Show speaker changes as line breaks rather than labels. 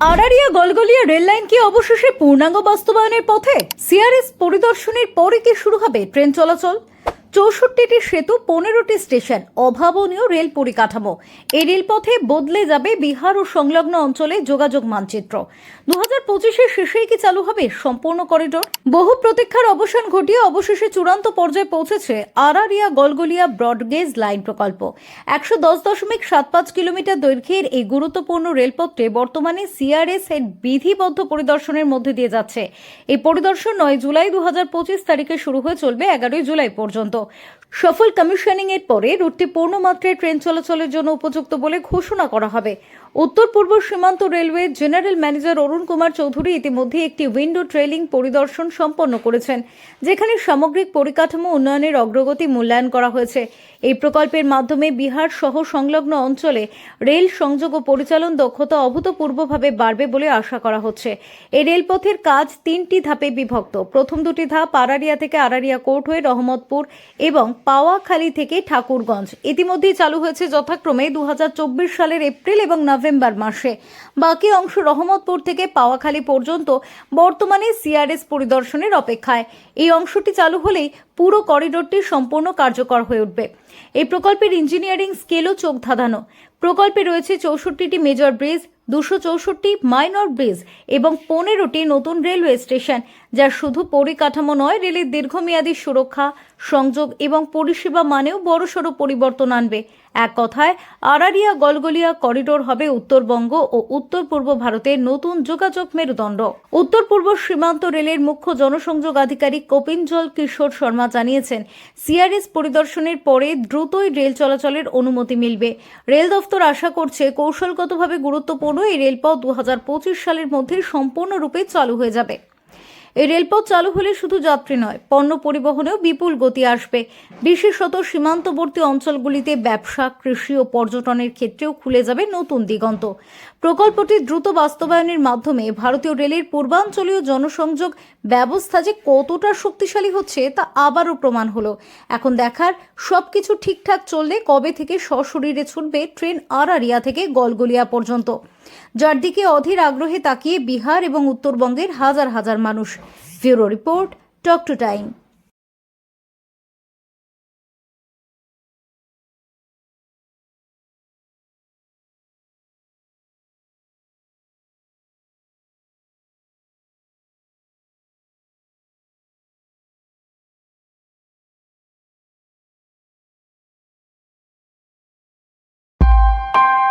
আড়ারিয়া Galgalia rail line কি অবশেষে পূর্ণাঙ্গ বাস্তবায়নের পথে? সিআরএস পরিদর্শনের পরে কি শুরু হবে ট্রেন চলাচল? চৌষট্টিটি সেতু, পনেরোটি স্টেশন, অভাবনীয় রেল পরিকাঠামো। এই রেলপথে বদলে যাবে বিহার ও সংলগ্ন অঞ্চলে যোগাযোগ মানচিত্র। দু হাজার পঁচিশের শেষেই কি চালু হবে সম্পূর্ণ করিডোর? বহু প্রতীক্ষার অবসান ঘটিয়ে অবশেষে চূড়ান্ত পর্যায়ে পৌঁছেছে আরারিয়া গলগলিয়া ব্রডগেজ লাইন প্রকল্প। একশো দশ দশমিক সাত পাঁচ কিলোমিটার দৈর্ঘ্যের এই গুরুত্বপূর্ণ রেলপথটি বর্তমানে সিআরএস এর বিধিবদ্ধ পরিদর্শনের মধ্যে দিয়ে যাচ্ছে। এই পরিদর্শন নয় জুলাই দু হাজার পঁচিশ তারিখে শুরু হয়ে চলবে এগারোই জুলাই পর্যন্ত। সফল কমিশনিং এর পরে রুটটি পূর্ণমাত্রায় ট্রেন চলাচলের জন্য উপযুক্ত বলে ঘোষণা করা হবে। উত্তর পূর্ব সীমান্ত railway general manager Arun Kumar Chowdhury ইতিমধ্যে একটি উইন্ডো ট্রেলিং পরিদর্শন সম্পন্ন করেছেন, যেখানে সামগ্রিক পরিকাঠামো উন্নয়নের অগ্রগতি মূল্যায়ন করা হয়েছে। এই প্রকল্পের মাধ্যমে বিহার সহ সংলগ্ন অঞ্চলে রেল সংযোগ ও পরিচালন দক্ষতা অভূতপূর্বভাবে বাড়বে বলে আশা করা হচ্ছে। এই রেলপথের কাজ তিনটি ধাপে বিভক্ত। প্রথম দুটি ধাপ আরারিয়া থেকে আরারিয়া কোর্ট হয়ে রহমতপুর এবং পাওয়াখালী থেকে ঠাকুরগঞ্জ। ইতিমধ্যেই চালু হয়েছে যথাক্রমে দু হাজার চব্বিশ সালের এপ্রিল এবং নভেম্বর মাসে। বাকি অংশ রহমতপুর থেকে পাওয়াখালী পর্যন্ত বর্তমানে সিআরএস পরিদর্শনের অপেক্ষায়। এই অংশটি চালু হলেই পুরো করিডোরটি সম্পূর্ণ কার্যকর হয়ে উঠবে। এই প্রকল্পের ইঞ্জিনিয়ারিং স্কেলও চোখ ধাঁধানো। প্রকল্পে রয়েছে চৌষট্টিটি মেজর ব্রিজ দুশো চৌষট্টি মাইনর ব্রিজ এবং পনেরোটি নতুন রেলওয়ে স্টেশন, যা শুধু পরিকাঠামো নয়, রেলের দীর্ঘমেয়াদী সুরক্ষা, সংযোগ এবং পরিষেবা মানেও বড়সড় পরিবর্তন আনবে। এক কথায়, আরারিয়া গলগলিয়া করিডোর হবে উত্তরবঙ্গ ও উত্তর পূর্ব ভারতের নতুন যোগাযোগ মেরুদণ্ড। উত্তর পূর্ব সীমান্ত রেলের মুখ্য জনসংযোগ আধিকারিক কপিনজল কিশোর শর্মা জানিয়েছেন, সিআরএস পরিদর্শনের পরে দ্রুতই রেল চলাচলের অনুমতি মিলবে। রেল দফতর আশা করছে, কৌশলগতভাবে গুরুত্বপূর্ণ এই রেলপথ দু হাজার পঁচিশ সালের মধ্যে সম্পূর্ণরূপে চালু হয়ে যাবে। এই রেলপথ চালু হলে শুধু যাত্রী নয়, পণ্য পরিবহনেও বিপুল গতি আসবে। বিশেষত সীমান্তবর্তী অঞ্চলগুলিতে ব্যবসা, কৃষি ও পর্যটনের ক্ষেত্রেও খুলে যাবে নতুন দিগন্ত। প্রকল্পটি দ্রুত বাস্তবায়নের মাধ্যমে ভারতীয় রেলের পূর্বাঞ্চলীয় জনসংযোগ ব্যবস্থা যে কতটা শক্তিশালী হচ্ছে তা আবারও প্রমাণ হলো। এখন দেখার সবকিছু ঠিকঠাক চললে কবে থেকে সশরীরে ছুটবে ট্রেন আরারিয়া থেকে গলগলিয়া পর্যন্ত। যার দিকে অধীর আগ্রহে তাকিয়ে বিহার এবং উত্তরবঙ্গের হাজার হাজার মানুষ। Bureau report, talk to time. you